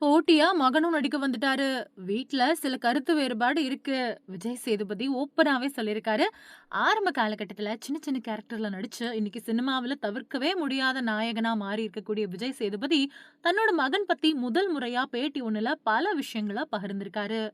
போட்டியா மகனும் நடிக்க வந்துட்டாரு. வீட்ல சில கருத்து வேறுபாடு இருக்கு. விஜய் சேதுபதி ஓப்பனாவே சொல்லியிருக்காரு. ஆரம்ப காலகட்டத்துல சின்ன சின்ன கேரக்டர்ல நடிச்சு, இன்னைக்கு சினிமாவுல தவிர்க்கவே முடியாத நாயகனா மாறி இருக்கக்கூடிய விஜய் சேதுபதி, தன்னோட மகன் பத்தி முதல் முறையா பேட்டி ஒண்ணுல பல விஷயங்களை பகிர்ந்திருக்காரு.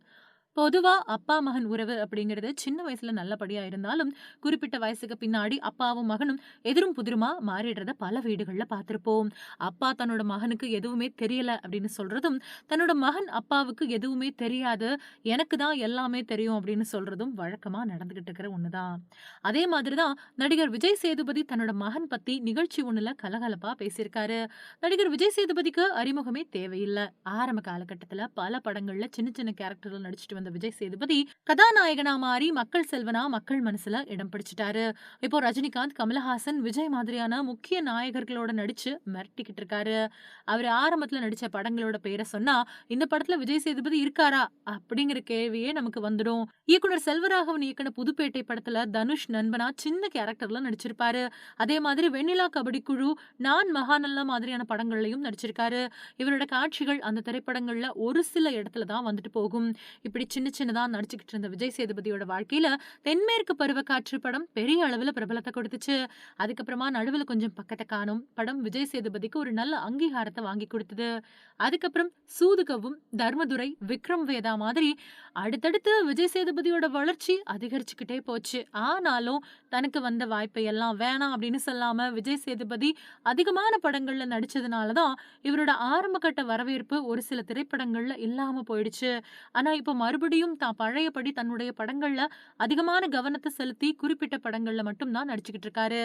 பொதுவா அப்பா, மகன் உறவு அப்படிங்கிறது சின்ன வயசுல நல்லபடியா இருந்தாலும், குறிப்பிட்ட வயசுக்கு பின்னாடி அப்பாவும், மகனும் எதிரும் புதிருமா மாறிடுறத பல வீடுகள்ல பார்த்திருப்போம். அப்பா தன்னோட மகனுக்கு எதுவுமே தெரியல அப்படின்னு சொல்றதும், தன்னோட மகன் அப்பாவுக்கு எதுவுமே தெரியாது, எனக்கு தான் எல்லாமே தெரியும் அப்படின்னு சொல்றதும் வழக்கமா நடந்துகிட்டு இருக்கிற ஒண்ணுதான் அதே மாதிரி தான் நடிகர் விஜய் சேதுபதி தன்னோட மகன் பத்தி நிகழ்ச்சி ஒண்ணுல கலகலப்பா பேசியிருக்காரு. நடிகர் விஜய் சேதுபதிக்கு அறிமுகமே தேவையில்ல. ஆரம்ப காலகட்டத்தில் பல படங்கள்ல சின்ன சின்ன கேரக்டர்கள் நடிச்சுட்டு வந்து விஜய் சேதுபதி, கதாநாயகனா மாறி மக்கள் செல்வனா மக்கள் மனசுல இடம் பிடிச்சிட்டாரு இப்போ ரஜினிகாந்த், கமலஹாசன், விஜய் மாதிரியான முக்கிய நாயகர்களோட நடிச்சு மிரட்டிக்கிட்டு இருக்காரு. அவர் ஆரம்பத்துல நடிச்ச படங்களோட பேரை சொன்னா, இந்த படத்துல விஜய் சேதுபதி இருக்காரா? அப்படிங்கிற கேள்வியே நமக்கு வந்துடும். இயக்குனர் செல்வராகவன் இயக்குன புதுப்பேட்டை படத்துல தனுஷ் நண்பனா சின்ன கேரக்டர்ல நடிச்சிருப்பாரு. அதே மாதிரி வெண்ணிலா கபடி குழு, நான் மகாநல்லா மாதிரியான படங்கள்லயும் நடிச்சிருக்காரு. இவரோட காட்சிகள் அந்த திரைப்படங்கள்ல ஒரு சில இடத்துல தான் வந்துட்டு போகும். இப்படி சின்ன சின்னதா நடிச்சுக்கிட்டு இருந்த விஜய் சேதுபதியோட வாழ்க்கையில் தென்மேற்கு பருவக்காற்று படம் பெரிய அளவுல பிரபலத்தை கொடுத்துச்சு. அதுக்கப்புறமா நடுவில் கொஞ்சம் பக்கத்தை காணும் படம் விஜய் சேதுபதிக்கு ஒரு நல்ல அங்கீகாரத்தை வாங்கி கொடுத்தது அதுக்கப்புறம் சூதுகவும், தர்மதுரை, விக்ரம் வேதா மாதிரி அடுத்தடுத்து விஜய் சேதுபதியோட வளர்ச்சி அதிகரிச்சுக்கிட்டே போச்சு. ஆனாலும் தனக்கு வந்த வாய்ப்பை எல்லாம் வேணாம் அப்படின்னு சொல்லாம விஜய் சேதுபதி அதிகமான படங்கள்ல நடித்ததுனால தான் இவரோட ஆரம்ப கட்ட வரவேற்பு ஒரு சில திரைப்படங்கள்ல இல்லாம போயிடுச்சு. ஆனா இப்போ மறுபடியும் தான் பழையபடி தன்னுடைய படங்கள்ல அதிகமான கவனத்தை செலுத்தி குறிப்பிட்ட படங்கள்ல மட்டும் தான் நடிச்சுக்கிட்டு இருக்காரு.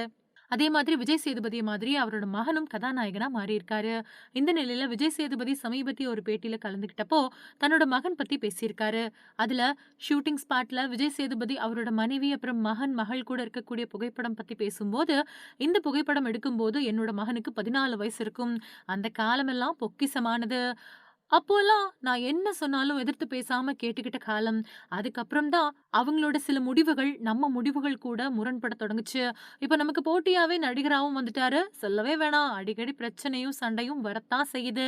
அதே மாதிரி விஜய் சேதுபதி மாதிரி அவரோட மகனும் கதாநாயகனா மாறியிருக்காரு. இந்த நிலையில விஜய் சேதுபதி சமீபத்திய ஒரு பேட்டியில கலந்துக்கிட்டப்போ, தன்னோட மகன் பத்தி பேசியிருக்காரு. அதுல ஷூட்டிங் ஸ்பாட்ல விஜய் சேதுபதி அவரோட மனைவி, அப்புறம் மகன், மகள் கூட இருக்கக்கூடிய புகைப்படம் பத்தி பேசும்போது, இந்த புகைப்படம் எடுக்கும்போது என்னோட மகனுக்கு 14 வயசு இருக்கும். அந்த காலமெல்லாம் பொக்கிஷமானது. அப்போலாம் நான் என்ன சொன்னாலும் எதிர்த்து பேசாம கேட்டுக்கிட்ட காலம். அதுக்கப்புறம் தான் அவங்களோட சில முடிவுகள் நம்ம முடிவுகள் கூட முரண்பட தொடங்குச்சு. இப்ப நமக்கு போட்டியாவே நடிகராகவும் வந்துட்டாரு. சொல்லவே வேணாம். அடிக்கடி பிரச்சனையும், சண்டையும் வரத்தான் செய்யுது.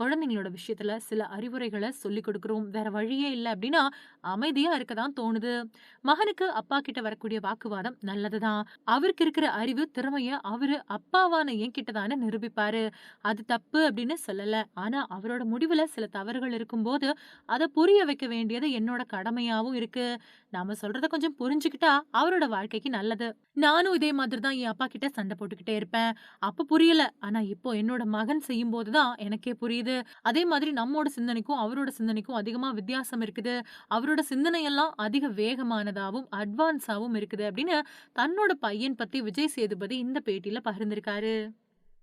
குழந்தைங்களோட விஷயத்துல சில அறிவுரைகளை சொல்லிக் கொடுக்குறோம் வேற வழியே இல்லை அப்படின்னா, அமைதியா இருக்க தான் தோணுது. மகனுக்கு அப்பா கிட்ட வரக்கூடிய வாக்குவாதம் நல்லதுதான் அவருக்கு இருக்கிற அறிவு, திறமைய அவரு அப்பாவான என்கிட்ட தானே நிரூபிப்பாரு. அது தப்பு அப்படின்னு சொல்லல. ஆனா அவரோட முடிவுல சில தவறுகள் இருக்கும்போது, அதை புரிய வைக்க வேண்டியது என்னோட கடமையாகவும் இருக்கு. நாம சொல்றத கொஞ்சம் புரிஞ்சுக்கிட்டா அவரோட வாழ்க்கைக்கு நல்லது. நானும் இதே மாதிரி தான் என் அப்பா கிட்ட சண்டை போட்டுக்கிட்டே இருப்பேன். அப்ப புரியல. ஆனா இப்போ என்னோட மகன் செய்யும்போது தான் எனக்கே புரியுது. அதே மாதிரி நம்மோட சிந்தனைக்கும், அவரோட சிந்தனைக்கும் அதிகமா வித்தியாசம் இருக்குது. அவரோட சிந்தனையெல்லாம் அதிக வேகமானதாகவும் அட்வான்ஸாகவும் இருக்குது அப்படின்னு தன்னோட பையன் பத்தி விஜய் சேதுபதி இந்த பேட்டியில பகிர்ந்திருக்காரு.